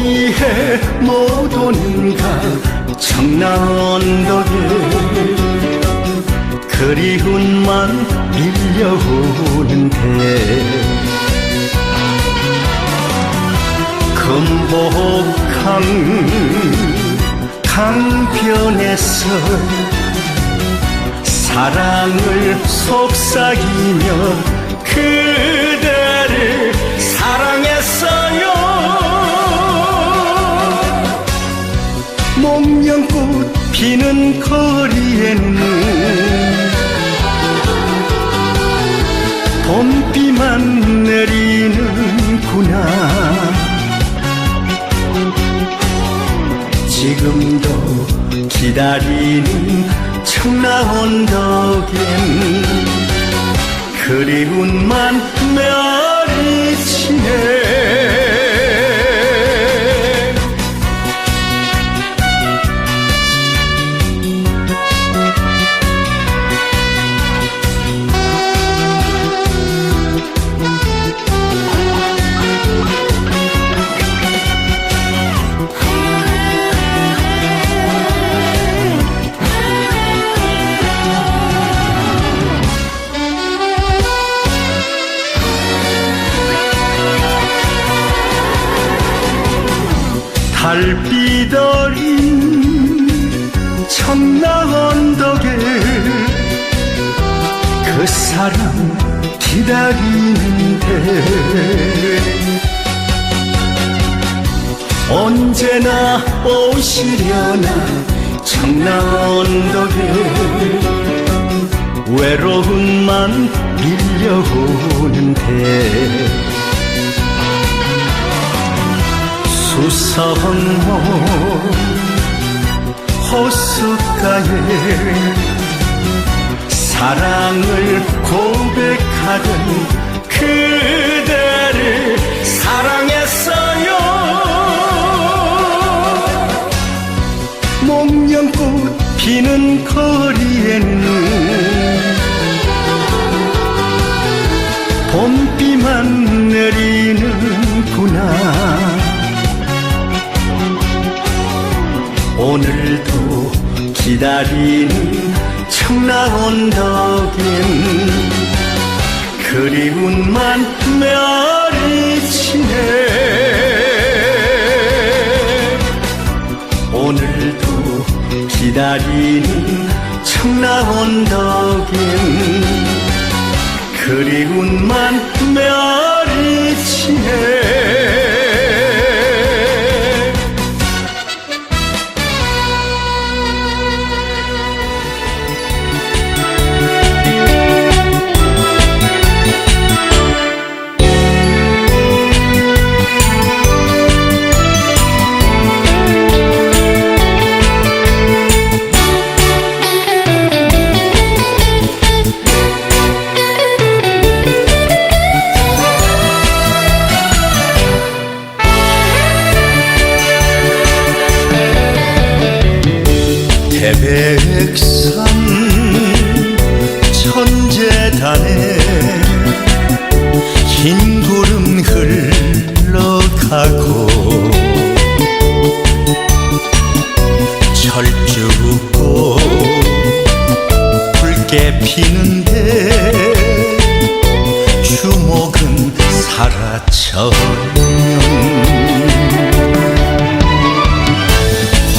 오이해 못 오는가 청라 언덕에 그리움만 밀려오는데 금복강 강변에서 사랑을 속삭이며 그대를 사랑했어요 피는 거리에는 봄비만 내리는구나. 지금도 기다리는 청라 언덕엔 그리움만 멸리치네 달빛 어린 청라 언덕에 그 사람 기다리는데 언제나 오시려나 청라 언덕에 외로움만 밀려오는데 수성모 호숫가에 사랑을 고백하던 그대를 사랑했어요. 목련꽃 피는 거리에는 봄비만 내리는구나 오늘도 기다리는 청라 언덕엔 그리움만 멸리치네 오늘도 기다리는 청라 언덕엔 그리움만 멸리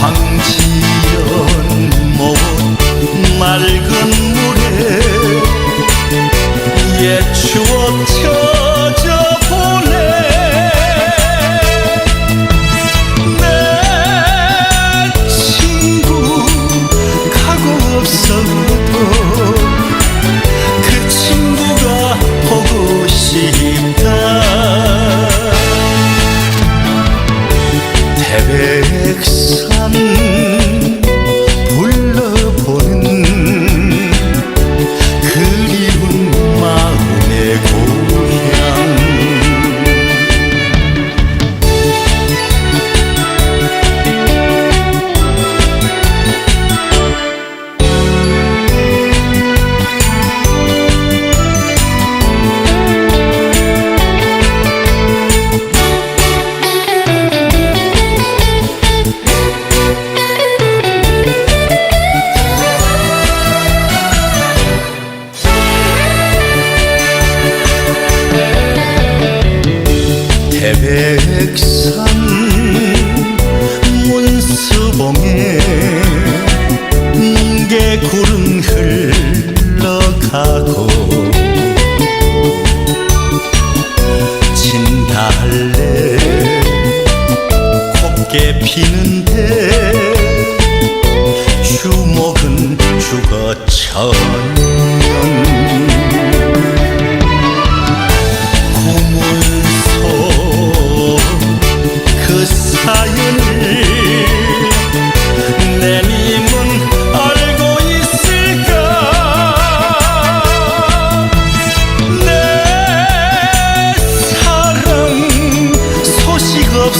황지연 못 맑은 물에 옛추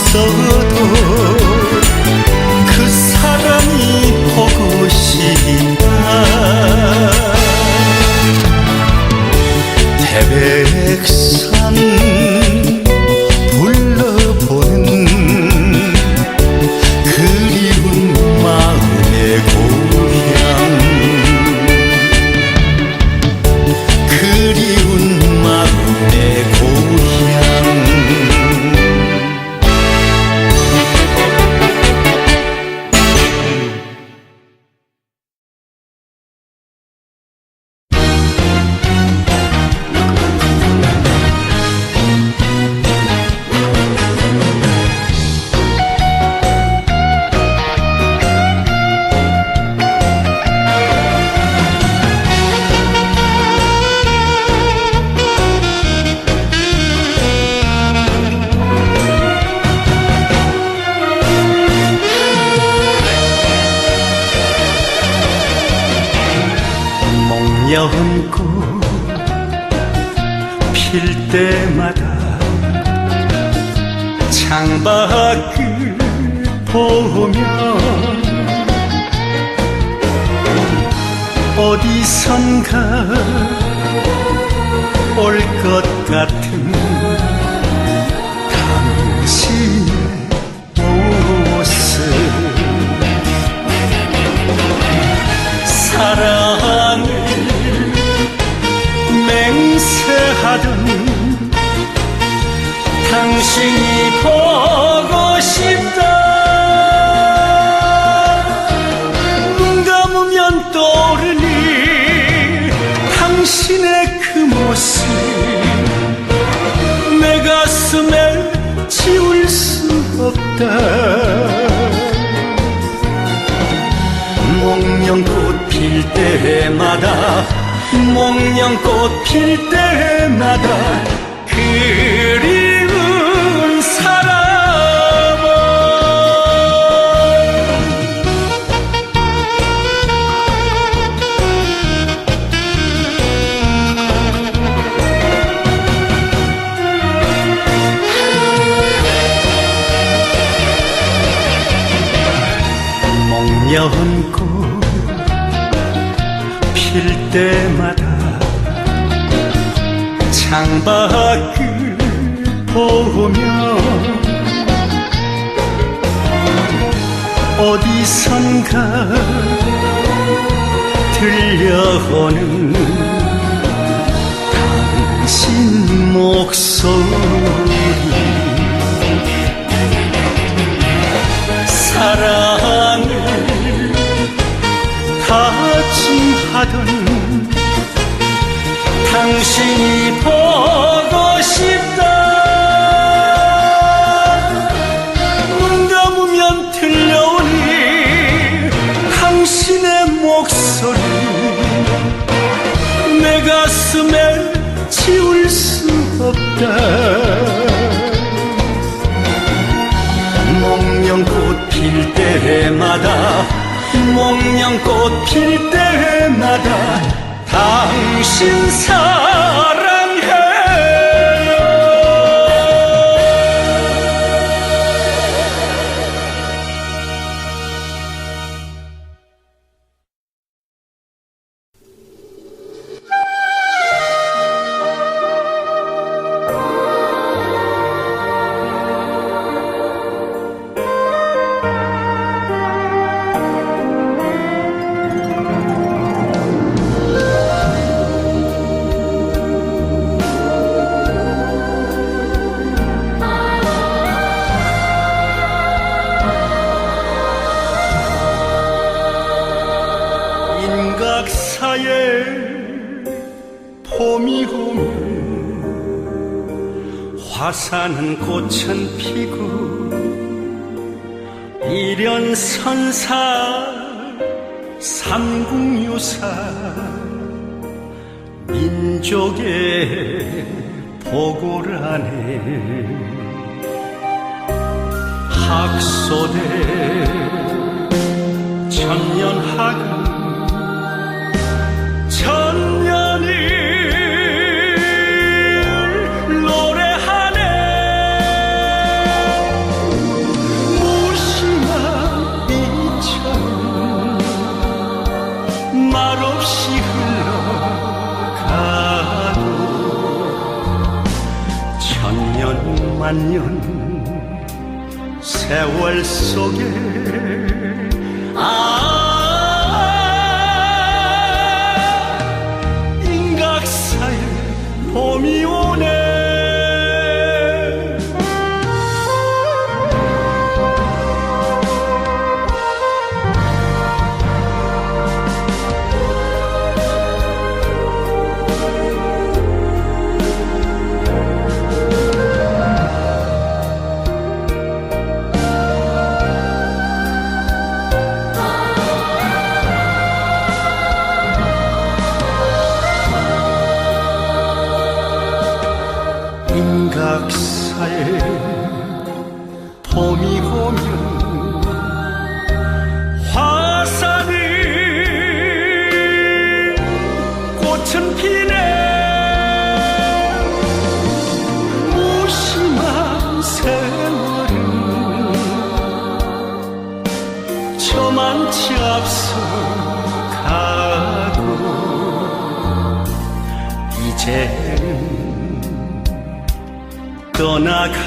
없어도 어디선가 올 것 같은 없다 목련꽃 필 때마다 목련꽃 필 때마다 그리 때마다 창밖을 보며 어디선가 들려오는 당신 목소리. 사랑 당신이 보고 싶다. 눈 감으면 들려오니 당신의 목소리 내 가슴에 지울 수 없다. 목련꽃 필 때마다 목련꽃 필 때마다 당신 사랑 사는 꽃은 피고 일연선사 삼국유사 민족의 보고라네. 학소대 천년학은 만년 세월 속에 아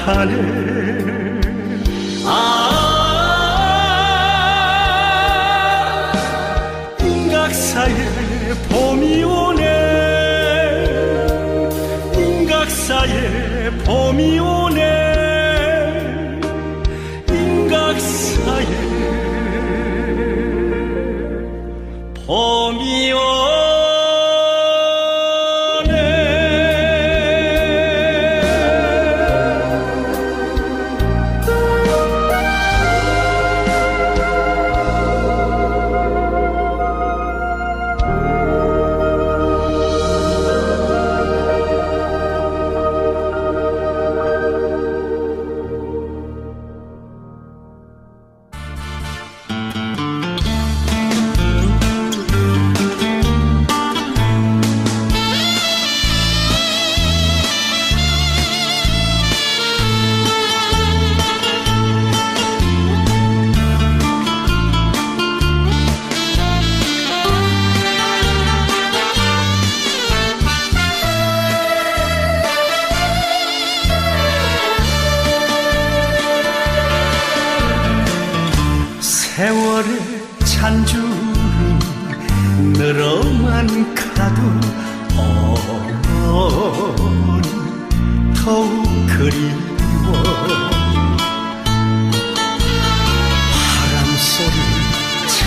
떠나가네 아 인각사에 봄이 오네. 인각사에 봄이 오네. 인각사에 봄이 오네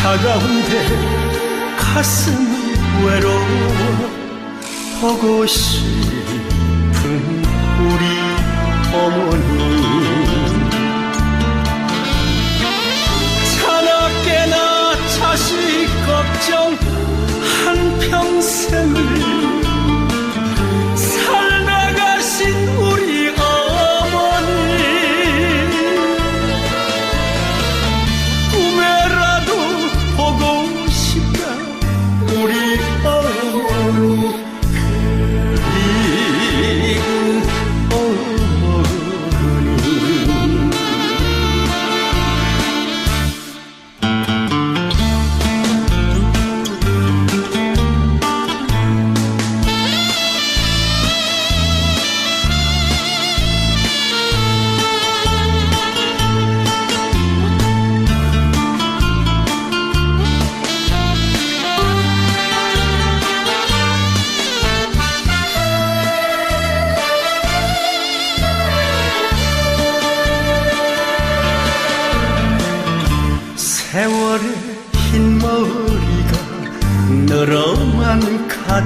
차가운데 가슴은 외로워 보고 싶은 우리 어머니. 자나깨나 자식 걱정 한평생을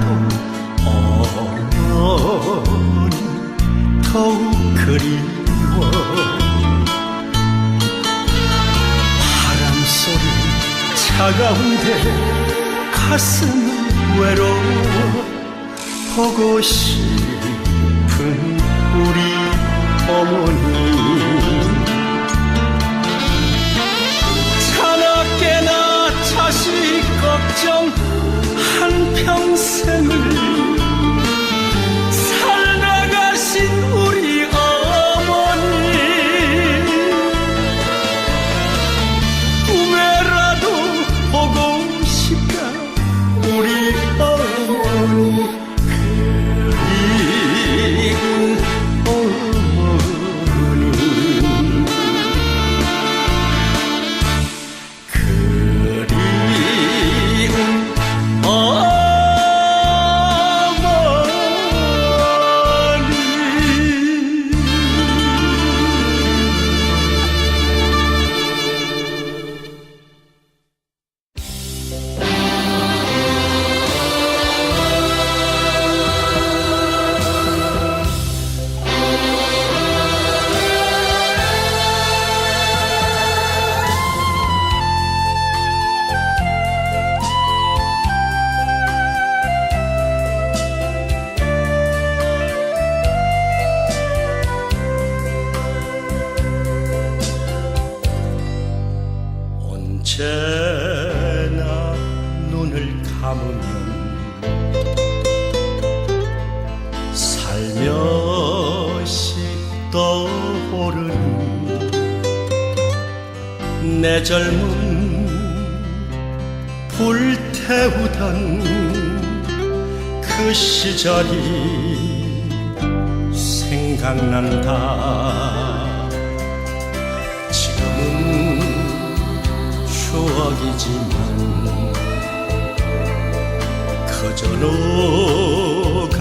가도 어머니 더욱 그리워. 바람 소리 차가운데 가슴은 외로워. 보고 싶은 우리 어머니. 자나깨나 자식 걱정 한 평생을 시절이 생각난다. 지금은 추억이지만 그저 너가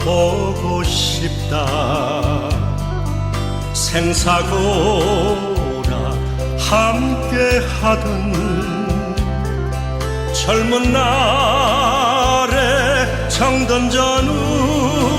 보고 싶다. 생사고라 함께 하던 젊은 날 의 정든 전후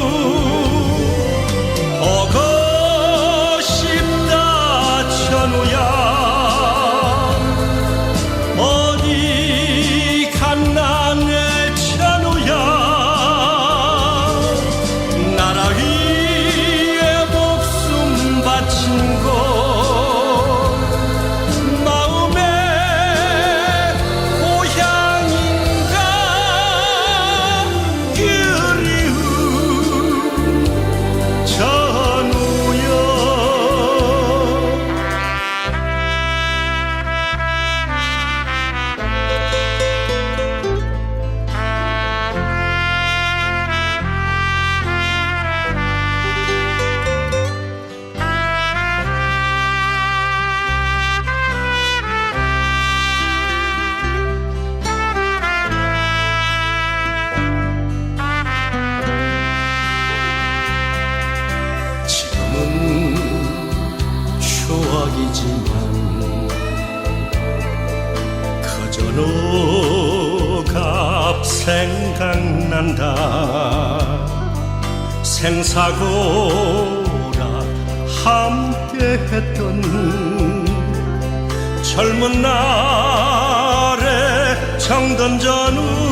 생사고라 함께 했던 젊은 날의 정든 전후